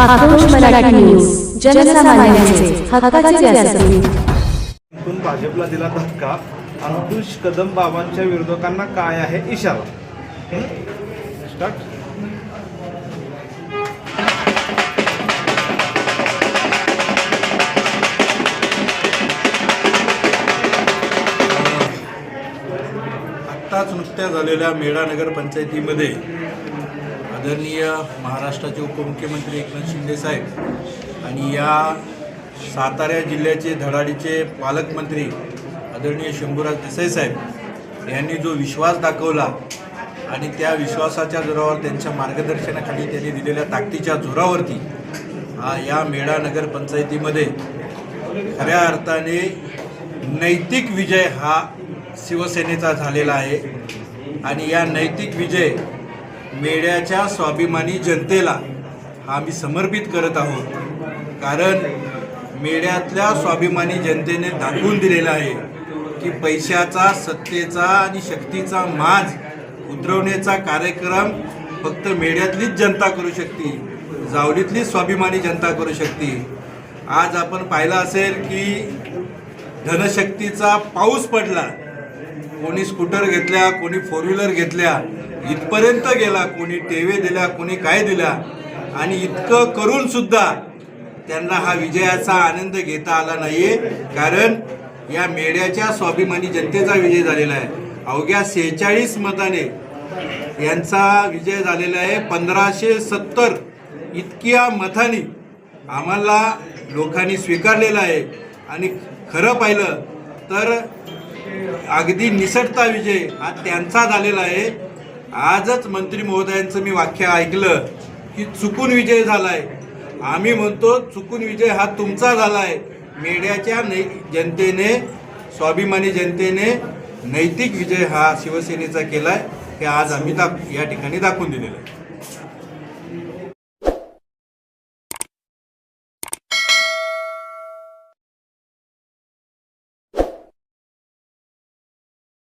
आक्रोश मराठी न्यूज जनसामान्यांचे हक्काचे व्यासपीठ तून भाजपला दिला धक्का. अंकुश कदम बाबांच्या विरोधकांना काय आहे इशारा? स्टार्ट आत्ताच नुकत्या झालेल्या मेढा नगर पंचायतीमध्ये आदरणीय महाराष्ट्राचे उपमुख्यमंत्री एकनाथ शिंदे साहेब आणि या सातारा जिल्ह्याचे धडाडीचे पालकमंत्री आदरणीय शंभूराज देसाई साहेब यांनी जो विश्वास दाखवला आणि त्या विश्वासाच्या जोरावर त्यांच्या मार्गदर्शनाखाली त्यांनी दिलेल्या ताकदीच्या जोरावरती हा या मेढा नगर पंचायतीमध्ये खऱ्या अर्थाने नैतिक विजय हा शिवसेनेचा झालेला आहे. आणि या नैतिक विजय मेढ्याच्या स्वाभिमानी जनतेला हा आम्ही समर्पित करत आहोत. कारण मेढ्यातल्या स्वाभिमानी जनतेने दाखवून दिलेलं आहे की पैशाचा सत्तेचा आणि शक्तीचा माज उतरवण्याचा कार्यक्रम फक्त मेढ्यातलीच जनता करू शकते जावडीतलीच स्वाभिमानी जनता करू शकते. आज आपण पाहिलं असेल की धनशक्तीचा पाऊस पडला. कोणी स्कूटर घेतल्या कोणी फोर व्हीलर घेतल्या इथपर्यंत गेला कोणी टेवे दिल्या कोणी काय दिल्या. आणि इतकं करून सुद्धा त्यांना हा विजयाचा आनंद घेता आला नाहीये कारण या मेढ्याच्या स्वाभिमानी जनतेचा विजय झालेला आहे. अवघ्या सेहेचाळीस मताने यांचा विजय झालेला आहे. पंधराशे सत्तर इतक्या मतानी आम्हाला लोकांनी स्वीकारलेला आहे. आणि खरं पाहिलं तर अगदी निसटता विजय हा त्यांचा झालेला आहे. आजच मंत्री महोदयांचं मी वाक्य ऐकलं की चुकून विजय झालाय. आम्ही म्हणतो चुकून विजय हा तुमचा झालाय मेड्याच्या नै जनतेने स्वाभिमानी जनतेने नैतिक विजय हा शिवसेनेचा केलाय. हे आज आम्ही दाख या ठिकाणी दाखवून दिलेलं आहे.